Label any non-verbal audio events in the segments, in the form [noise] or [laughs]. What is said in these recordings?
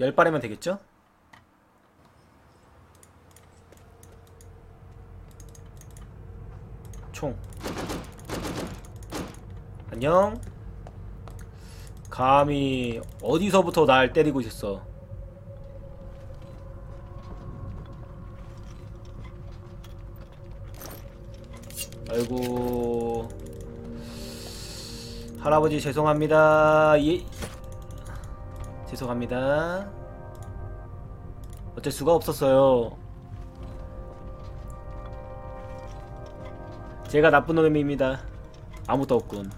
열 발이면 되겠죠? 총. 안녕. 감히 어디서부터 날 때리고 있었어? 아이고. 할아버지 죄송합니다. 예 죄송합니다. 어쩔 수가 없었어요. 제가 나쁜 놈입니다. 아무도 없군.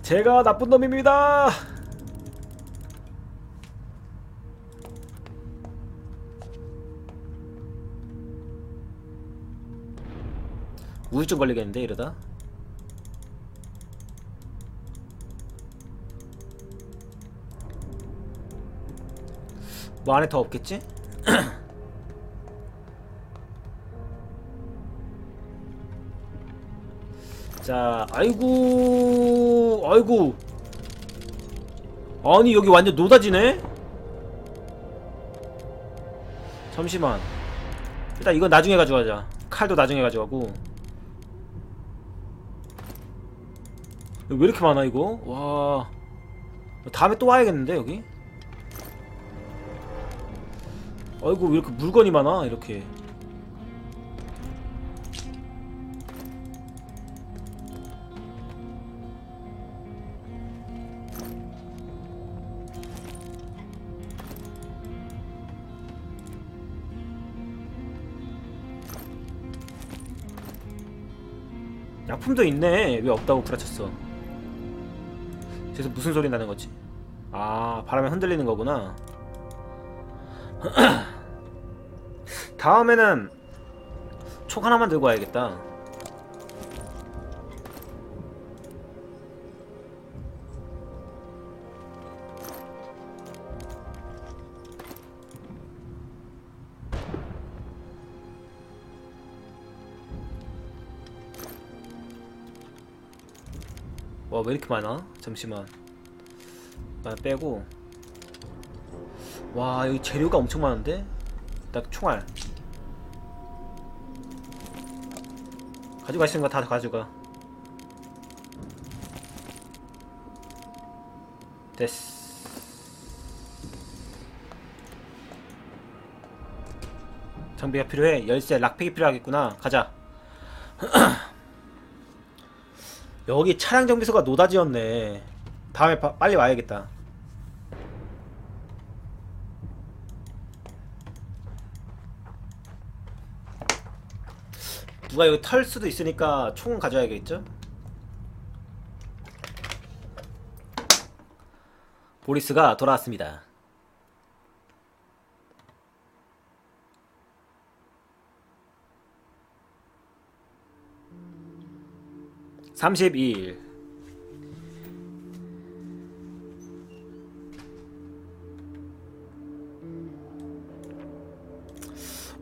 제가 나쁜 놈입니다! 우울증 걸리겠는데 이러다 뭐 안에 더 없겠지? [clears throat] 자, 아이고, 아이고. 아니, 여기 완전 노다지네? 잠시만. 일단 이건 나중에 가져가자. 칼도 나중에 가져가고. 왜 이렇게 많아, 이거? 와. 다음에 또 와야겠는데, 여기? 아이고, 왜 이렇게 물건이 많아, 이렇게. 약품도 있네. 왜 없다고 구라쳤어? 그래서 무슨 소리 나는 거지? 아, 바람에 흔들리는 거구나. [clears throat] 다음에는 촉 하나만 들고 와야겠다. 와, 왜 이렇게 많아? 잠시만. 나 빼고. 와, 여기 재료가 엄청 많은데? 나 총알. 가져가 있는 거 다 가져가. 됐어. 장비가 필요해. 열쇠, 락팩이 필요하겠구나. 가자. [clears throat] 여기 차량 정비소가 노다지였네. 다음에 바- 빨리 와야겠다. 누가 여기 털 수도 있으니까 총은 가져야겠죠? 보리스가 돌아왔습니다. 삼십일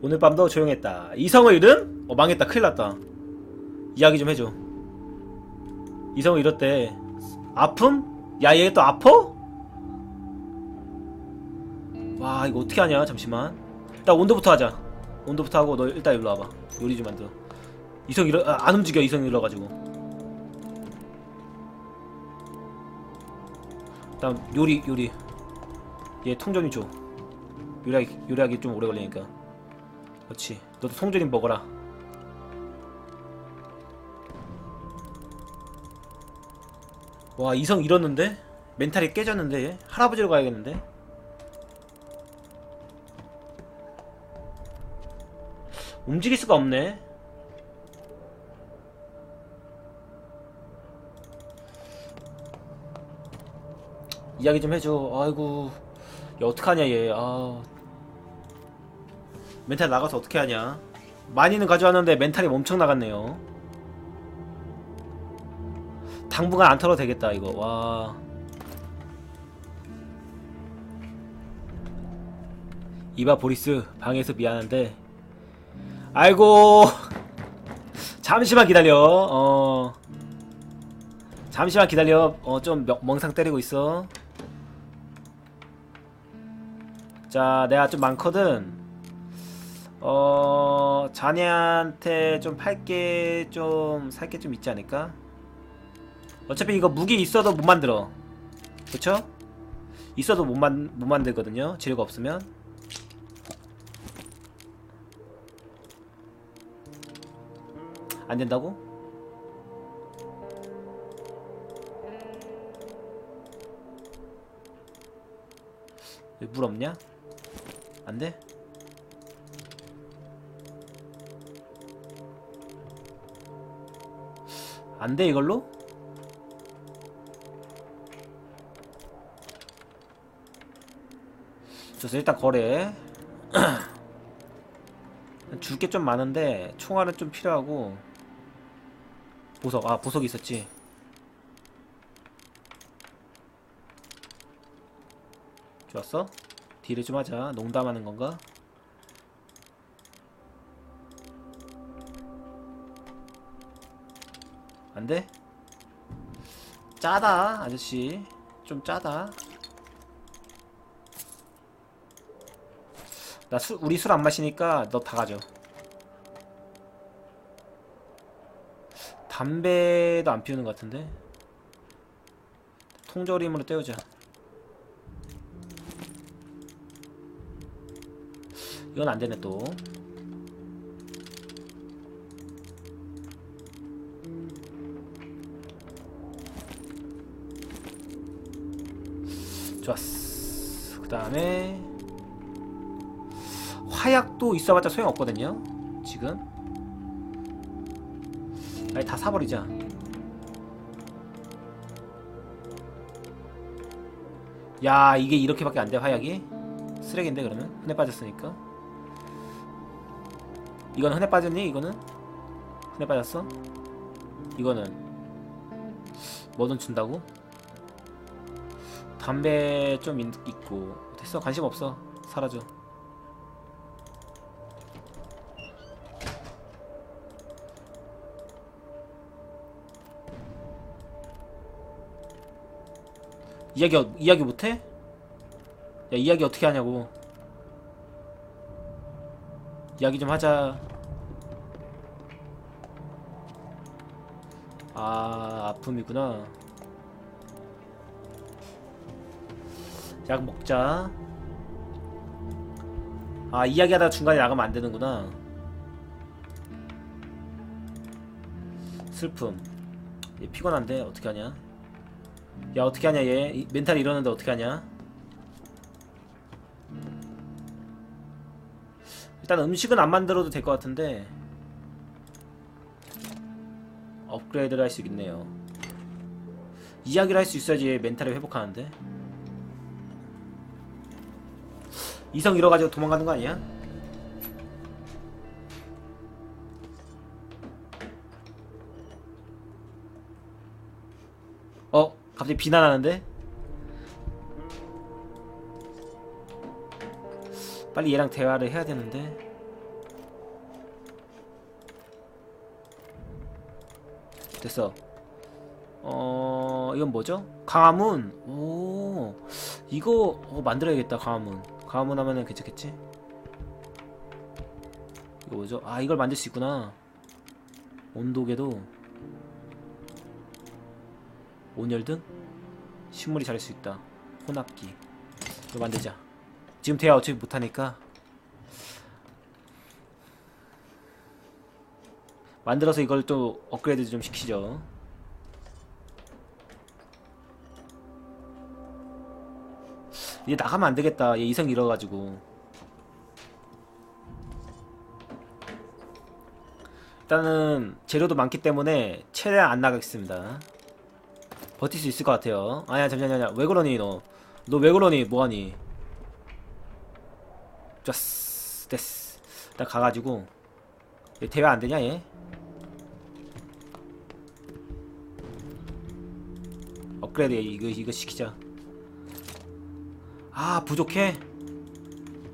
오늘 밤도 조용했다. 이성을 잃은? 어 망했다. 큰일 났다. 이야기 좀 해줘. 이성을 잃었대. 아픔? 야 얘 또 아파? 와 이거 어떻게 하냐 잠시만. 일단 온도부터 하자. 온도부터 하고 너 일단 일로 와봐. 요리 좀 만들어. 이성 잃어 아, 안 움직여 이성 잃어가지고. 다음 요리 요리. 얘 통조림 줘. 요리하기 요리하기 좀 오래 걸리니까. 그렇지. 너도 통조림 먹어라. 와 이성 잃었는데? 멘탈이 깨졌는데 얘? 할아버지로 가야겠는데? 움직일 수가 없네. 이야기 좀 해줘. 아이고, 야 어떡하냐 얘. 아, 멘탈 나가서 어떻게 하냐? 많이는 가져왔는데 멘탈이 엄청 나갔네요. 당분간 안 털어도 되겠다 이거. 와. 이봐 보리스 방에서 미안한데 아이고 잠시만 기다려 어 잠시만 기다려 어 좀 멍상 때리고 있어 자 내가 좀 많거든 어 자네한테 좀 팔게 좀 살 게 좀 있지 않을까 어차피 이거 무기 있어도 못 만들어 그쵸? 있어도 못, 만, 못 만들거든요 재료가 없으면 안 된다고? 왜물 없냐? 안 돼? 안 돼 이걸로? 좋습니다. 일단 거래. [clears throat] 줄 게 좀 많은데 총알은 좀 필요하고. 보석. 아 보석이 있었지. 좋았어? 딜을 좀 하자. 농담하는 건가 안돼 짜다 아저씨. 좀 짜다. 나 술 우리 술 안 마시니까 너 다 가져. 담배도 안 피우는 것 같은데? 통조림으로 때우자. 이건 안 되네 또 좋았어. 그 다음에 화약도 있어봤자 소용없거든요. 지금. 아니 다 사버리자. 야 이게 이렇게밖에 안 돼 화약이? 쓰레기인데 그러면? 흔해 빠졌으니까. 이건 흔해 빠졌니 이거는? 흔해 빠졌어? 이거는 뭐든 준다고 담배 좀 있, 있고. 됐어. 관심 없어. 사라져. 이야기 어- 이야기 못해? 야 이야기 어떻게 하냐고. 이야기 좀 하자. 아 아픔이구나 약 먹자. 아 이야기하다 중간에 나가면 안 되는구나. 슬픔. 얘 피곤한데 어떻게 하냐? 야 어떻게 하냐 얘? 이- 멘탈이 이러는데 어떻게 하냐? 일단 음식은 안 만들어도 될 것 같은데 업그레이드를 할 수 있겠네요. 이야기를 할 수 있어야지 얘 멘탈을 회복하는데 이성 잃어가지고 도망가는 거 아니야? 어? 갑자기 비난하는데? 빨리 얘랑 대화를 해야 되는데 됐어 어... 이건 뭐죠? 강화문 오 이거 어, 만들어야겠다 강화문 강화문 하면은 괜찮겠지? 이거 뭐죠? 아 이걸 만들 수 있구나. 온도계도. 온열등? 식물이 자랄 수 있다. 혼합기. 이거 만들자. 지금 대화 어차피 못하니까. 만들어서 이걸 또 업그레이드 좀 시키죠 얘 나가면 안 되겠다. 얘 이성 잃어가지고. 일단은 재료도 많기 때문에 최대한 안 나가겠습니다. 버틸 수 있을 것 같아요. 아니야 잠시만요 왜 그러니 너? 너 왜 그러니? 뭐하니? 좋았어 됐어 일단 가가지고. 얘 대회 안 되냐 얘? 업그레이드 얘 이거 이거 시키자 아 부족해.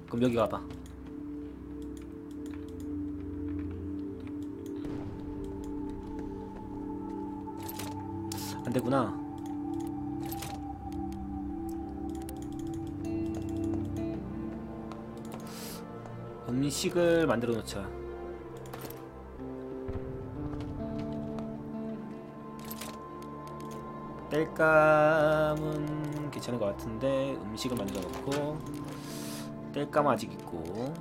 그럼 여기 와봐. 안되구나. 음식을 만들어 놓자. 땔감은 괜찮은 것 같은데 음식을 만들어 놓고 땔감 아직 있고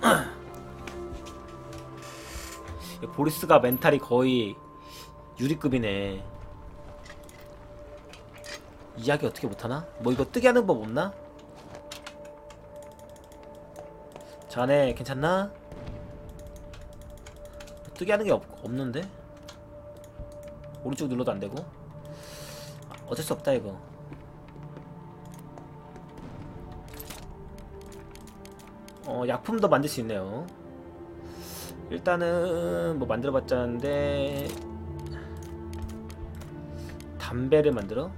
[clears throat] 보리스가 멘탈이 거의 유리급이네 이야기 어떻게 못하나? 뭐 이거 뜨게 하는 법 없나? 자네 괜찮나? 뜨게 하는 게 없, 없는데? 오른쪽 눌러도 안 되고. 어쩔 수 없다 이거. 어 약품도 만들 수 있네요. 일단은 뭐 만들어봤자는데 담배를 만들어?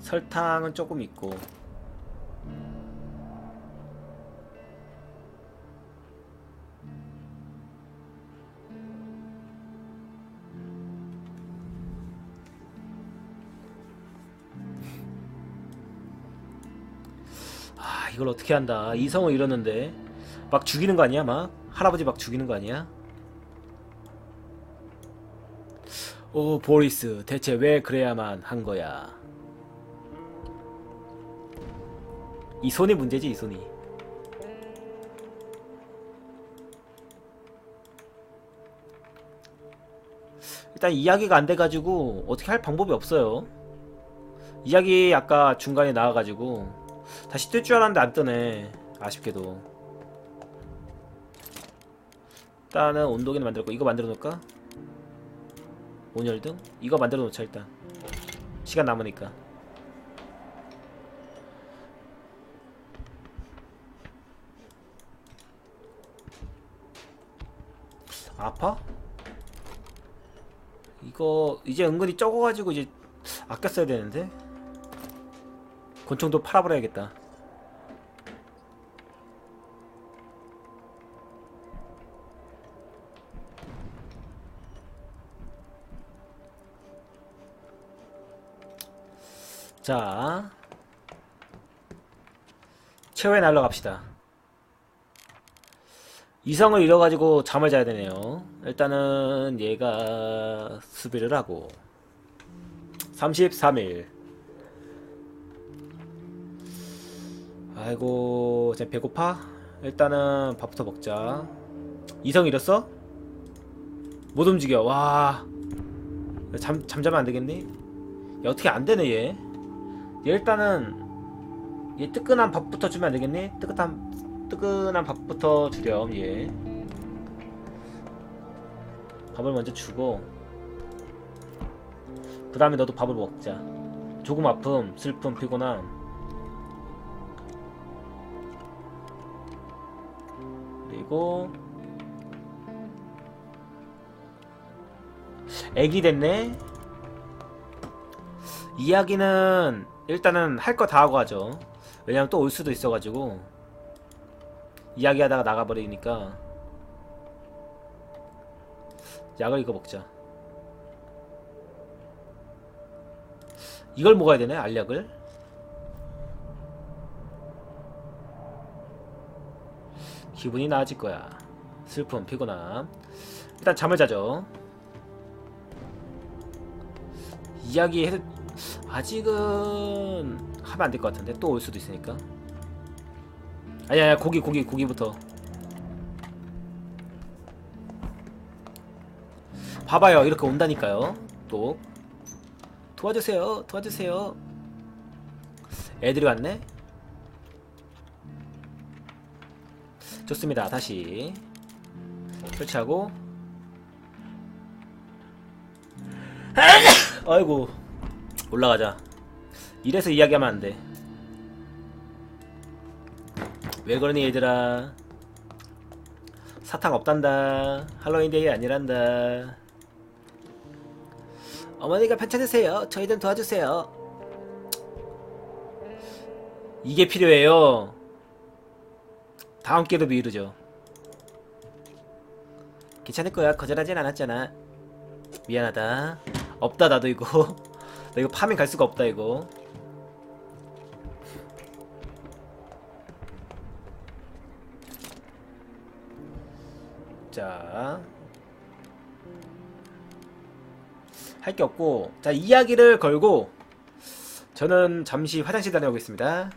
설탕은 조금 있고 이걸 어떻게 한다. 이성을 잃었는데 막 죽이는 거 아니야? 막 할아버지 막 죽이는 거 아니야? 오 보리스 대체 왜 그래야만 한 거야? 이 손이 문제지 이 손이. 일단 이야기가 안 돼가지고 어떻게 할 방법이 없어요. 이야기 아까 중간에 나와가지고 다시 뜰 줄 알았는데 안 뜨네 아쉽게도 일단은 온도계는 만들었고 이거 만들어 놓을까? 온열등? 이거 만들어 놓자 일단 시간 남으니까 아파? 이거 이제 은근히 적어가지고 이제 아껴 써야 되는데 권총도 팔아버려야겠다. 자 최후의 날로 갑시다. 이성을 잃어가지고 잠을 자야 되네요. 일단은 얘가 수비를 하고. 33일 아이고 쟤 배고파? 일단은 밥부터 먹자 이성 잃었어? 못 움직여 와 잠, 잠자면 안되겠니? 야 어떻게 안되네 얘. 얘 일단은 얘 뜨끈한 밥부터 주면 안되겠니? 뜨끈한 뜨끈한 밥부터 주렴 얘 밥을 먼저 주고 그 다음에 너도 밥을 먹자 조금 아픔 슬픔 피곤함 그리고 애기 됐네. 이야기는 일단은 할 거 다 하고 하죠. 왜냐면 또 올 수도 있어가지고. 이야기하다가 나가버리니까. 약을 이거 먹자. 이걸 먹어야 되네 알약을 기분이 나아질 거야. 슬픔 피곤함. 일단 잠을 자죠. 이야기 해도 아직은 하면 안 될 것 같은데 또 올 수도 있으니까. 아니야 아니야 고기 고기 고기부터. 봐봐요. 이렇게 온다니까요. 또. 도와주세요. 도와주세요. 애들이 왔네 좋습니다. 다시. 설치하고. [coughs] 아이고. 올라가자. 이래서 이야기하면 안 돼. 왜 그러니 얘들아? 사탕 없단다. 할로윈데이 아니란다. 어머니가 편찮으세요. 저희 좀 도와주세요. 이게 필요해요 다음 기회도 미루죠. 괜찮을 거야. 거절하진 않았잖아. 미안하다. 없다 나도 이거. [laughs] 나 이거 파밍 갈 수가 없다 이거. 자. 할 게 없고. 자 이야기를 걸고 저는 잠시 화장실 다녀오겠습니다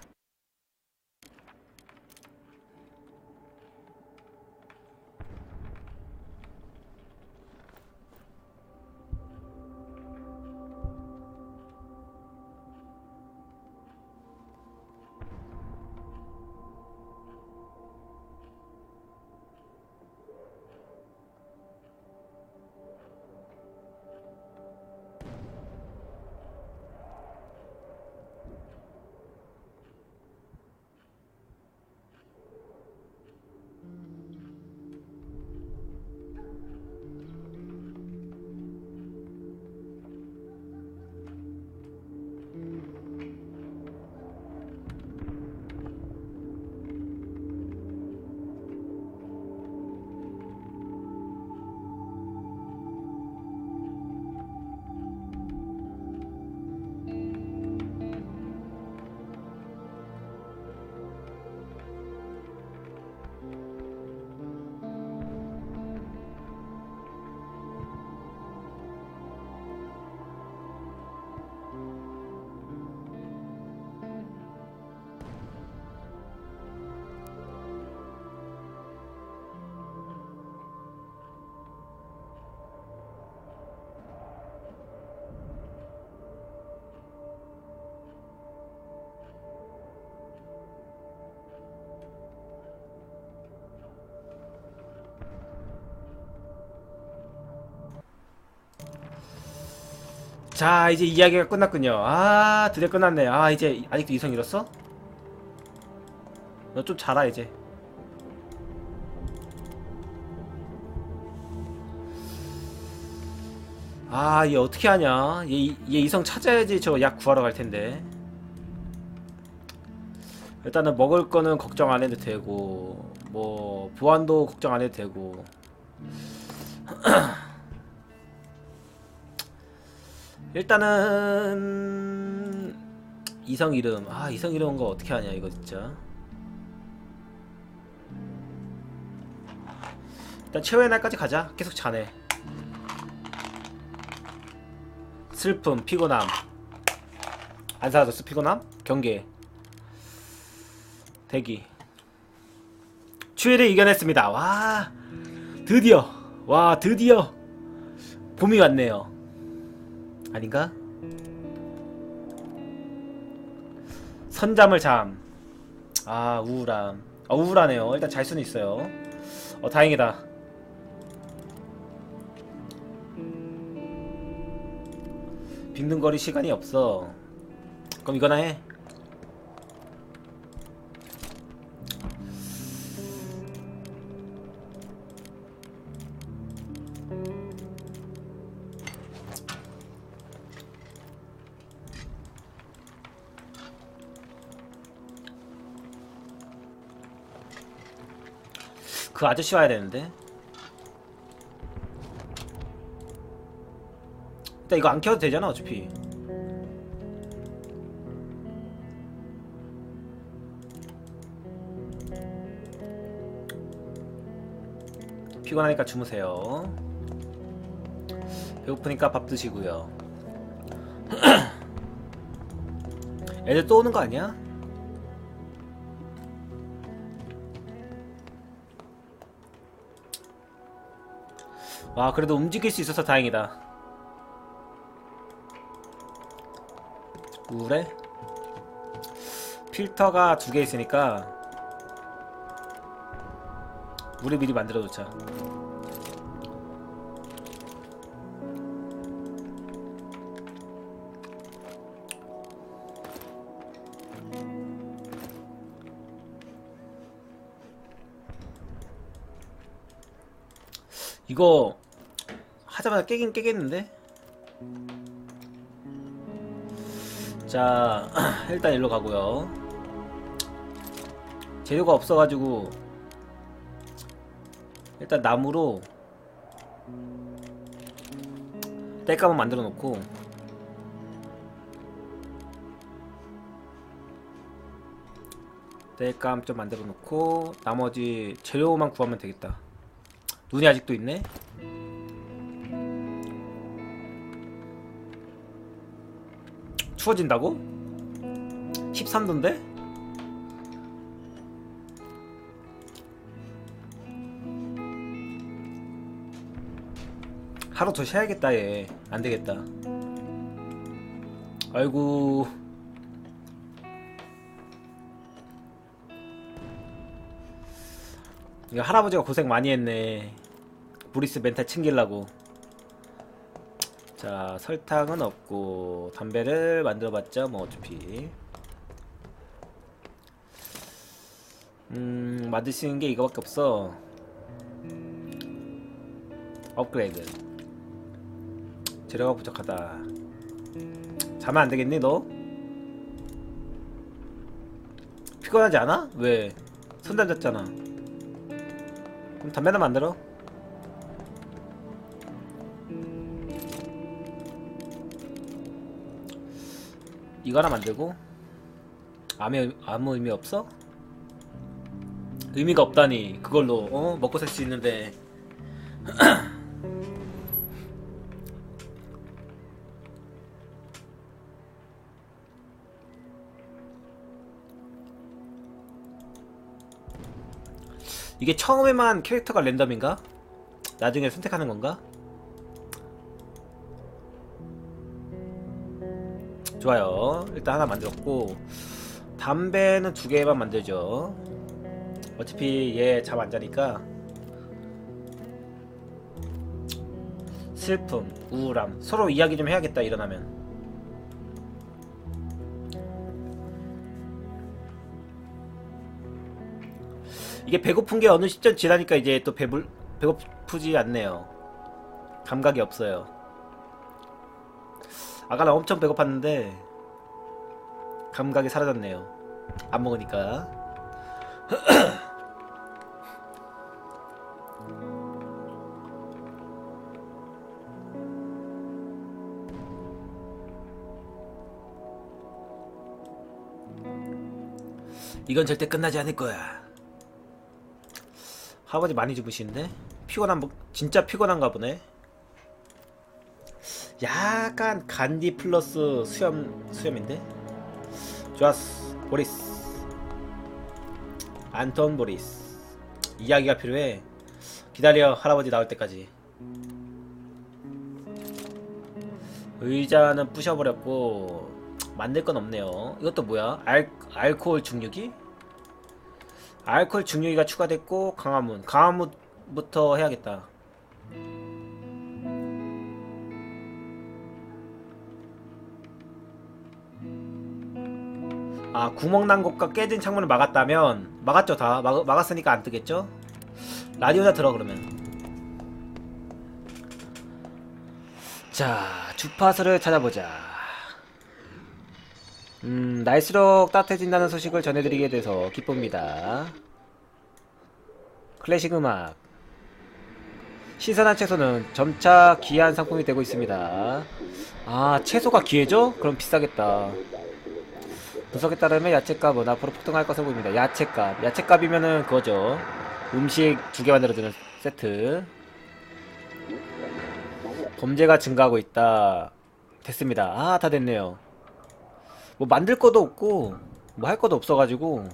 자 이제 이야기가 끝났군요. 아 드디어 끝났네. 아 이제 아직도 이성 잃었어? 너 좀 자라 이제. 아 얘 어떻게 하냐? 얘, 얘 이성 찾아야지 저 약 구하러 갈 텐데. 일단은 먹을 거는 걱정 안 해도 되고 뭐 보안도 걱정 안 해도 되고 [clears throat] 일단은 이성 이름. 아 이성 이름 거 어떻게 하냐 이거 진짜. 일단 최후의 날까지 가자. 계속 자네. 슬픔 피곤함. 안 사라졌어 피곤함? 경계. 대기. 추위를 이겨냈습니다. 와 드디어. 와 드디어. 봄이 왔네요 아닌가? 선잠을 잠. 아 우울함. 어, 우울하네요. 일단 잘 수는 있어요. 어 다행이다. 빙등거릴 시간이 없어. 그럼 이거나 해. 그 아저씨 와야 되는데. 일단 이거 안 켜도 되잖아 어차피. 피곤하니까 주무세요. 배고프니까 밥 드시고요. [clears throat] 애들 또 오는 거 아니야? 와 그래도 움직일 수 있어서 다행이다 우울해? 필터가 두 개 있으니까 물을 미리 만들어 놓자 이거 하자마자 깨긴 깨겠는데? 자 [clears throat] 일단 일로 가고요. 재료가 없어가지고 일단 나무로 땔감은 만들어 놓고 땔감 좀 만들어 놓고 나머지 재료만 구하면 되겠다. 눈이 아직도 있네 추워진다고? 13도인데? 하루 더 쉬어야겠다 얘. 안되겠다. 아이고. 이거 할아버지가 고생 많이 했네. 브리스 멘탈 챙기려고 자 설탕은 없고 담배를 만들어봤자 뭐 어차피 음 있는 게 이거밖에 없어 업그레이드 재료가 부족하다 자면 안 되겠니 너? 피곤하지 않아? 왜? 손담 잤잖아 그럼 담배나 만들어 이거 하나 만들고 아무, 아무 의미 없어? 의미가 없다니 그걸로 어? 먹고 살 수 있는데 [clears throat] 이게 처음에만 캐릭터가 랜덤인가? 나중에 선택하는 건가? 좋아요. 일단 하나 만들었고 담배는 두 개만 만들죠. 어차피 얘 잠 안 자니까 슬픔, 우울함 서로 이야기 좀 해야겠다 일어나면. 이게 배고픈 게 어느 시점 지나니까 이제 또 배불 배고프지 않네요. 감각이 없어요. 아까는 엄청 배고팠는데 감각이 사라졌네요. 안 먹으니까. [clears throat] 이건 절대 끝나지 않을 거야. 할아버지 많이 주무시는데? 피곤한, 뭐- 진짜 피곤한가 보네. 약간 간디 플러스 수염, 수염인데? 좋았어. 보리스. 안톤 보리스. 이야기가 필요해. 기다려, 할아버지 나올 때까지. 의자는 부셔버렸고, 만들 건 없네요. 이것도 뭐야? 알, 알코올 중류기? 알코올 중류기가 추가됐고 강화문 강화문부터 해야겠다 아 구멍 난 곳과 깨진 창문을 막았다면 막았죠 다 막, 막았으니까 안 뜨겠죠 라디오나 들어 그러면 자 주파수를 찾아보자 음, 날수록 따뜻해진다는 소식을 전해드리게 돼서 기쁩니다. 클래식 음악. 신선한 채소는 점차 귀한 상품이 되고 있습니다. 아, 채소가 귀해져? 그럼 비싸겠다. 분석에 따르면 야채값은 앞으로 폭등할 것으로 보입니다. 야채값. 야채값이면은 그거죠. 음식 두 개 만들어주는 세트. 범죄가 증가하고 있다. 됐습니다. 아, 다 됐네요. 뭐 만들 것도 없고 뭐 할 것도 없어가지고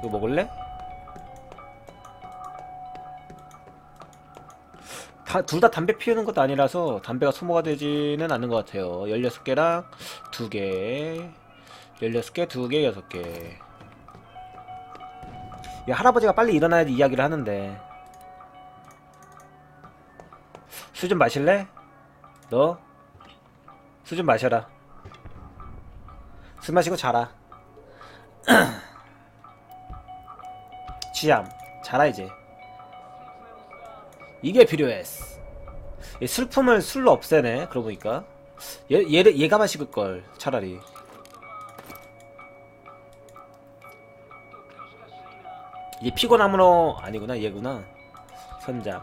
이거 먹을래? 둘 다 담배 피우는 것도 아니라서 담배가 소모가 되지는 않는 것 같아요 16개랑 2개 16개, 2개, 6개 이 할아버지가 빨리 일어나야지 이야기를 하는데 술좀 마실래? 너? 술좀 마셔라 술 마시고 자라. [clears throat] 취함. 자라 이제. 이게 필요했어. 얘 슬픔을 술로 없애네. 그러고 보니까. 얘, 얘를, 얘가 마시을 걸. 차라리. 얘 피곤함으로 아니구나 얘구나 선장.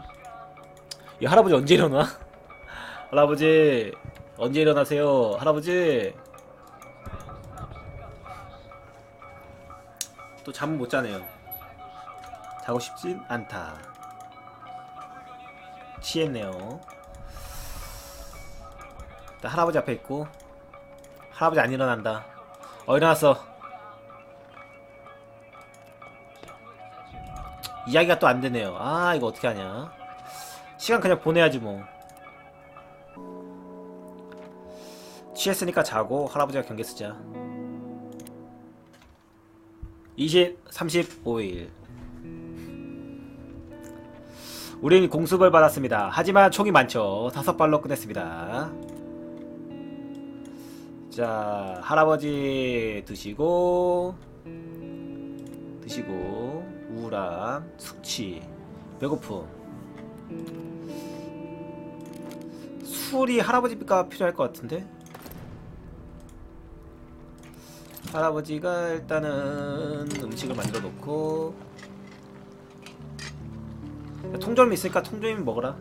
얘 할아버지 언제 일어나? [laughs] 할아버지 언제 일어나세요 할아버지 또 잠은 못 자네요 자고 싶진 않다 취했네요. 할아버지 앞에 있고 할아버지 안 일어난다. 어 일어났어. 이야기가 또 안 되네요. 아 이거 어떻게 하냐. 시간 그냥 보내야지 뭐. 취했으니까 자고 할아버지가 경계 쓰자. 20, 35일 우린 공습을 받았습니다. 하지만 총이 많죠. 다섯 발로 끝냈습니다. 자 할아버지 드시고 드시고 우울함 숙취 배고픔. 술이 할아버지가 필요할 것 같은데? 할아버지가 일단은 음식을 만들어 놓고 통조림 있으니까? 통조림 먹어라.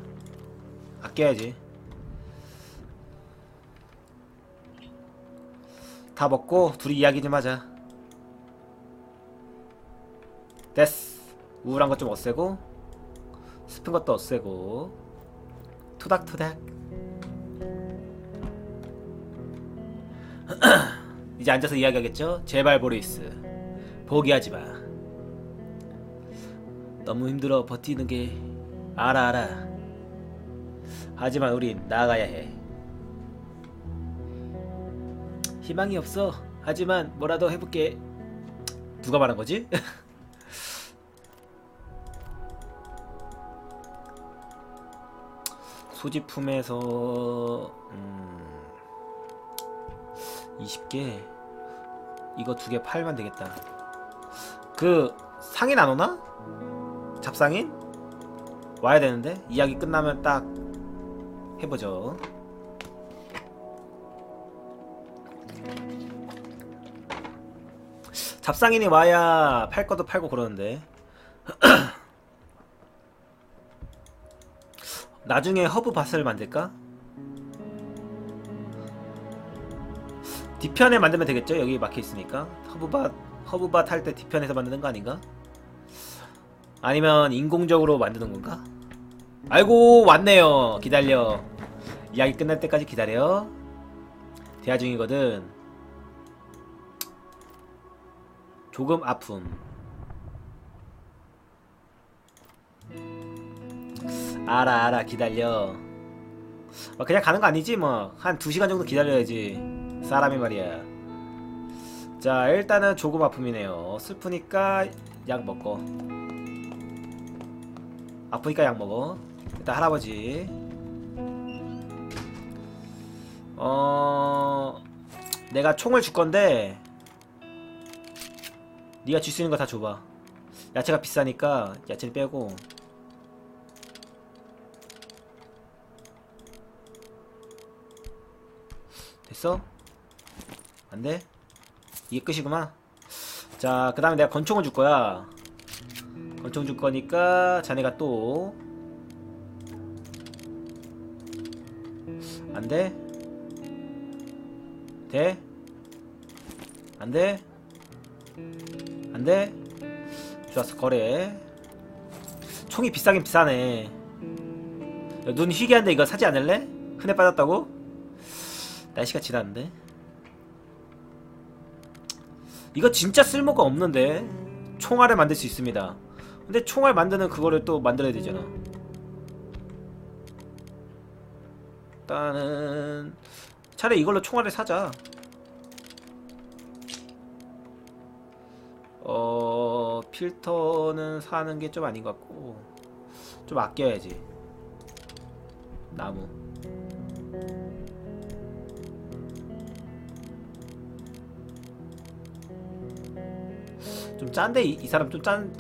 아껴야지. 다 먹고 둘이 이야기 좀 하자. 됐어. 우울한 것 좀 없애고 슬픈 것도 없애고. 토닥토닥. [clears throat] 이제 앉아서 이야기하겠죠? 제발 보리스 포기하지 마 너무 힘들어 버티는 게 알아 알아. 하지만 우린 나아가야 해. 희망이 없어. 하지만 뭐라도 해볼게. 누가 말한 거지? [laughs] 소지품에서 음, 20개? 이거 두 개 팔면 되겠다. 그 상인 안 오나? 잡상인? 와야 되는데 이야기 끝나면 딱 해보죠 잡상인이 와야 팔 것도 팔고 그러는데 [clears throat] 나중에 허브 밭을 만들까? 뒤편에 만들면 되겠죠? 여기 막혀 있으니까 허브밭 허브밭 할 때 뒤편에서 만드는 거 아닌가? 아니면 인공적으로 만드는 건가? 아이고 왔네요. 기다려. 이야기 끝날 때까지 기다려. 대화 중이거든. 조금 아픔. 알아 알아 기다려. 어, 그냥 가는 거 아니지 뭐. 한 2시간 정도 기다려야지. 사람이 말이야. 자 일단은 조금 아픔이네요. 슬프니까 약 먹고. 아프니까 약 먹어. 일단 할아버지. 어 내가 총을 줄 건데 네가 줄 수 있는 거 다 줘봐. 야채가 비싸니까 야채를 빼고. 됐어? 안 돼? 이게 끝이구만. 자, 그 다음에 내가 권총을 줄 거야. 권총 줄 거니까 자네가 또. 안 돼? 돼? 안 돼? 안 돼? 좋았어, 거래. 총이 비싸긴 비싸네. 야, 눈 휘게 한데 이거 사지 않을래? 흔해 빠졌다고? 날씨가 지났는데? 이거 진짜 쓸모가 없는데 총알을 만들 수 있습니다 근데 총알 만드는 그거를 또 만들어야 되잖아. 일단은 차라리 이걸로 총알을 사자. 어 필터는 사는 게 좀 아닌 것 같고 좀 아껴야지. 나무. 좀 짠데 이, 이 사람 좀 짠